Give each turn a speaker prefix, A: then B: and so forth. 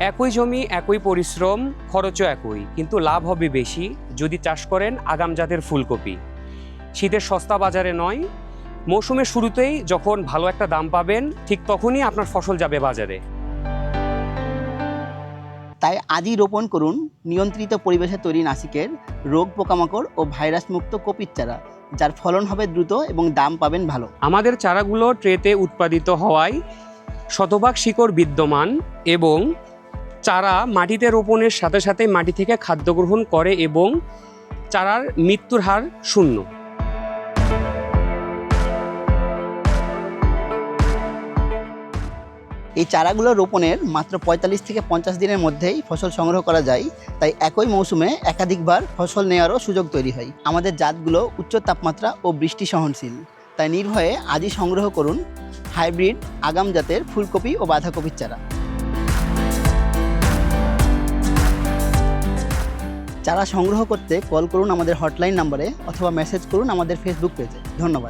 A: একই জমি একই পরিশ্রম খরচও একই কিন্তু লাভ হবে বেশি যদি চাষ করেন আগাম জাতের ফুলকপি। শীতের সস্তা বাজারে নয় মৌসুমের শুরুতেই যখন ভালো একটা দাম পাবেন ঠিক তখনই আপনার ফসল যাবে বাজারে।
B: তাই আজই রোপণ করুন নিয়ন্ত্রিত পরিবেশে তৈরি নাসিকের রোগ পোকামাকড় ও ভাইরাস মুক্ত কপির চারা যার ফলন হবে দ্রুত এবং দাম পাবেন ভালো।
A: আমাদের চারাগুলো ট্রেতে উৎপাদিত হওয়ায় শতভাগ শিকড় বিদ্যমান এবং চারা মাটিতে রোপণের সাথে সাথে মাটি থেকে খাদ্য গ্রহণ করে এবং চারার মৃত্যুর হার শূন্য।
B: এই চারাগুলো রোপণের মাত্র পঁয়তাল্লিশ থেকে পঞ্চাশ দিনের মধ্যেই ফসল সংগ্রহ করা যায়, তাই একই মৌসুমে একাধিকবার ফসল নেওয়ারও সুযোগ তৈরি হয়। আমাদের জাতগুলো উচ্চ তাপমাত্রা ও বৃষ্টি সহনশীল, তাই নির্ভয়ে আজই সংগ্রহ করুন হাইব্রিড আগাম জাতের ফুলকপি ও বাঁধাকপির চারা। চারা সংগ্রহ করতে কল করুন আমাদের হটলাইন নম্বরে অথবা মেসেজ করুন আমাদের ফেসবুক পেজে ধন্যবাদ।